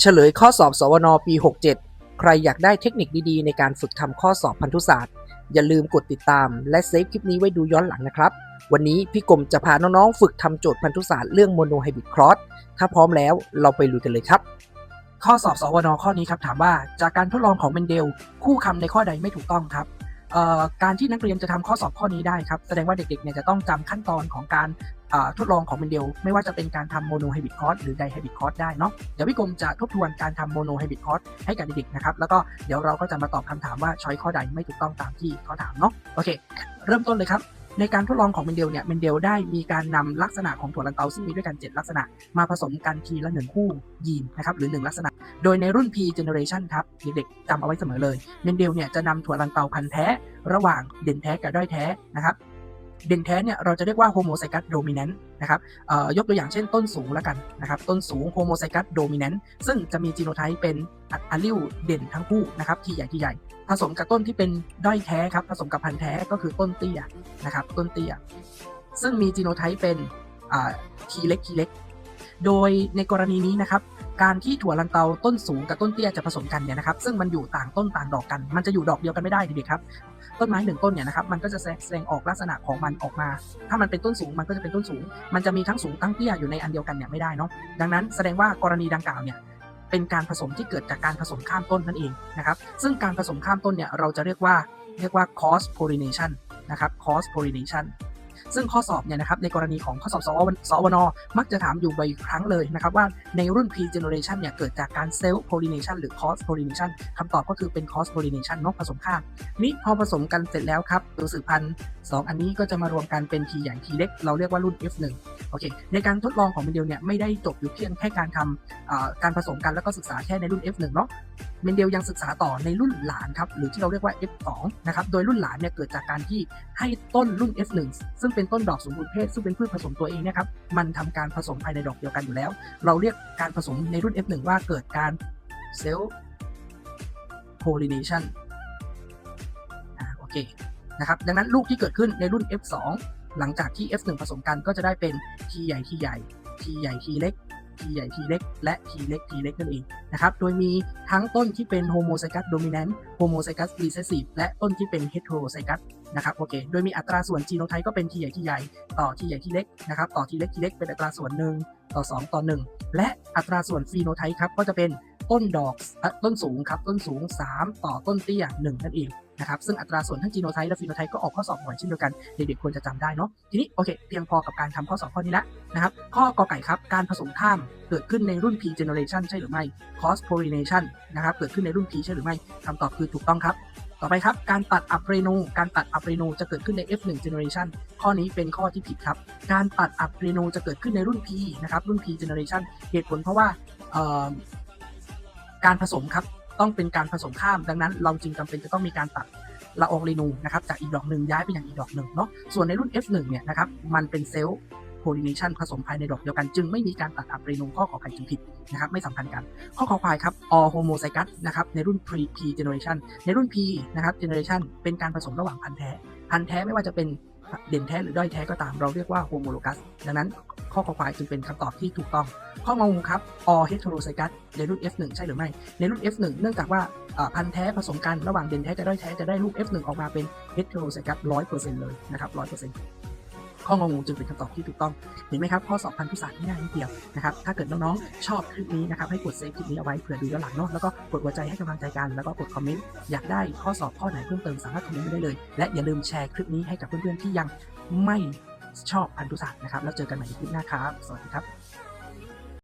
เฉลยข้อสอบสวนปี 67 ใครอยากได้เทคนิคดีๆ ในการฝึกทำข้อสอบพันธุศาสตร์ อย่าลืมกดติดตามและเซฟคลิปนี้ไว้ดูย้อนหลังนะครับ วันนี้พี่กรมจะพาน้องๆ ฝึกทำโจทย์พันธุศาสตร์เรื่องโมโนไฮบริดครอสถ้าพร้อมแล้วเราไปลุยกันเลยครับ ข้อสอบสวนข้อนี้ครับถามว่าจากการทดลองของเมนเดล คู่คำในข้อใดไม่ถูกต้องครับ การที่นักเรียนจะทำข้อสอบข้อนี้ได้ครับแสดงว่าเด็กๆเนี่ยจะต้องจำขั้นตอนของการทดลองของเมนเดลไม่ว่าจะเป็นการทำโมโนไฮบริดคอร์สหรือไดไฮบริดคอร์สได้เนาะเดี๋ยวพี่กรมจะทบทวนการทำโมโนไฮบริดคอร์สให้กับเด็กๆนะครับแล้วก็เดี๋ยวเราก็จะมาตอบคำถามว่าช้อยข้อใดไม่ถูกต้องตามที่เขาถามเนาะโอเค เริ่มต้นเลยครับในการทดลองของเมนเดลเนี่ยเมนเดลได้มีการนำลักษณะของถั่วลันเตาซึ่งมีด้วยกัน 7 ลักษณะมาผสมกันทีละหนึ่งคู่ยีนนะครับหรือ 1 ลักษณะ โดยในรุ่น P generation ครับเด็กๆจำเอาไว้เสมอเลยเมนเดลเนี่ยจะนำถั่วลันเตาพันธุ์แท้ ระหว่างเด่นแท้กับด้อยแท้นะครับเด่นแท้เนี่ยเราจะเรียกว่าโฮโมไซกัสโดมิเนนต์นะครับยกตัวอย่างเช่นต้นสูงแล้วกันนะครับต้นสูงโฮโมไซกัสโดมิเนนต์ซึ่งจะมีจีโนไทป์เป็นอะลิวเด่นทั้งคู่นะครับที่ใหญ่ที่ใหญ่ ผสมกับต้นที่เป็นด้อยแท้ครับผสมกับพันธุ์แท้ก็คือต้นเตี้ยนะครับต้นเตี้ย ซึ่งมีจีโนไทป์เป็นทีเล็กทีเล็ก โดยในกรณีนี้นะครับ การที่ถั่วลันเตาต้นสูงกับต้นเตี้ยจะผสมกันเนี่ยนะครับ ซึ่งมันอยู่ต่างต้นต่างดอกกัน มันจะอยู่ดอกเดียวกันไม่ได้เด็กครับ ต้นไม้หนึ่งต้นเนี่ยนะครับ มันก็จะแสแสดงออกลักษณะของมันออกมา ถ้ามันเป็นต้นสูงมันก็จะเป็นต้นสูง มันจะมีทั้งสูงทั้งเตี้ยอยู่ในอันเดียวกันเนี่ยไม่ได้เนาะ ดังนั้นแสดงว่ากรณีดังกล่าวเนี่ยเป็นการผสมที่เกิดจากการผสมข้ามต้นนั่นเองนะครับ ซึ่งการผสมข้ามต้นเนี่ยเราจะเรียกว่าเรียกว่า cross pollination นะครับ cross pollination ซึ่งข้อสอบเนี่ยนะครับในกรณีของข้อสอบสวสวนมักจะถามอยู่บ่อยครั้งเลยนะครับว่าในรุ่น P generation เนี่ยเกิดจากการ self pollination หรือ cross pollination คำตอบก็คือเป็น cross pollination เนกผสมข้ามนี้พอผสมกันเสร็จแล้วครับตัวสืบพันธุ์สองอันนี้ก็จะมารวมกันเป็น T ใหญ่ T เล็กเราเรียกว่ารุ่น F1 โอเค ในการทดลองของเมนเดลเนี่ยไม่ได้จบอยู่เพียงแค่การทำการผสมกันแล้วก็ศึกษาแค่ในรุ่น F1 เนาะเมนเดลยังศึกษาต่อในรุ่นหลานครับหรือที่เราเรียกว่า F2 นะครับโดยรุ่นหลานเนี่ยเกิดจากการที่ให้ต้นรุ่น F1 ซึ่งเป็นต้นดอกสมบูรณ์เพศซึ่งเป็นพืชผสมตัวเองเนะครับมันทำการผสมภายในดอกเดียวกันอยู่แล้ว เราเรียกการผสมในรุ่น F1 ว่าเกิดการ self pollination อ่าโอเคนะครับดังนั้นลูกที่เกิดขึ้นในรุ่น F2 หลังจากที่ F1 ผสมกันก็จะได้เป็น T ใหญ่ T ใหญ่ T ใหญ่ T เล็ก T ใหญ่ T เล็ก และ T เล็ก T เล็กนั่นเองนะครับ โดยมีทั้งต้นที่เป็นโฮโมไซกัสโดมิแนนต์โฮโมไซกัสรีเซสซีฟและต้นที่เป็นเฮตโรไซกัสนะครับโอเค โดยมีอัตราส่วนจีโนไทป์ก็เป็น T ใหญ่ T ใหญ่ต่อ T ใหญ่ T เล็กนะครับต่อ T เล็ก T เล็กเป็นอัตราส่วนหนึ่งต่อ 2 ต่อ 1 และอัตราส่วนฟีโนไทป์ครับก็จะเป็น ต้นดอกต้นสูงครับต้นสูง 3 ต่อต้นเตี้ย1นั่นเองนะครับซึ่งอัตราส่วนทั้งจีโนไทป์และฟีโนไทป์ก็ออกข้อสอบบ่อยเช่นเดียวกันเด็กๆควรจะจำได้เนาะทีนี้โอเคเพียงพอกับการทำข้อสอบข้อนี้แล้วนะครับข้อกอไก่ครับการผสมข้ามเกิดขึ้นในรุ่น P generation ใช่หรือไม่ cross pollination นะครับเกิดขึ้นในรุ่น P ใช่หรือไม่คำตอบคือถูกต้องครับ ต่อไปครับการตัดอัปเรนูการตัดอัปเรนูจะเกิดขึ้นใน F1 generation ข้อนี้เป็นข้อที่ผิดครับ การตัดอัปเรนูจะเกิดขึ้นในรุ่น P นะครับรุ่น P generation เหตุผลเพราะว่า การผสมครับต้องเป็นการผสมข้าม ดังนั้นเราจึงจำเป็นจะต้องมีการตัดละอองเรนูนะครับจากอีกดอกหนึ่งย้ายไปอยังอีกดอกหนึ่งเนาะส่วนในรุ่น F1 เนี่ยนะครับมันเป็นเซลล์ pollination ผสมภายในดอกเดียวกัน จึงไม่มีการตัดอัปเรนูข้อขอไข่จึงผิดนะครับไม่สัมพันธ์กัน ข้อขอควายครับ all homozygous นะครับในรุ่น pre P generation ในรุ่น P นะครับ generation เป็นการผสมระหว่างพันธุ์แท้ พันธุ์แท้ไม่ว่าจะเป็น เด่นแท้หรือด้อยแท้ก็ตามเราเรียกว่าโฮโมโลกัสดังนั้นข้อขอควายจึงเป็นคำตอบที่ถูกต้อง ข้ององครับ all heterozygous ในรุ่น F1 ใช่หรือไม่ ในรุ่น F1 เนื่องจากว่าอ่าพันธุ์แท้ผสมกันระหว่างเด่นแท้กับด้อยแท้จะได้ลูก F1 ออกมาเป็น heterozygous 100%เลยนะครับ100% ข้องงงจึงเป็นคำตอบที่ถูกต้องเห็นไหมครับข้อสอบพันธุศาสตร์ง่ายนิดเดียวนะครับถ้าเกิดน้องๆชอบคลิปนี้นะครับให้กดเซฟคลิปนี้เอาไว้เผื่อดูย้อนหลังเนาะแล้วก็กดหัวใจให้กำลังใจกันแล้วก็กดคอมเมนต์อยากได้ข้อสอบข้อไหนเพิ่มเติมสามารถคอมเมนต์ไว้ได้เลย และอย่าลืมแชร์คลิปนี้ให้กับเพื่อนๆที่ยังไม่ชอบพันธุศาสตร์นะครับแล้วเจอกันใหม่ในคลิปหน้าครับ สวัสดีครับ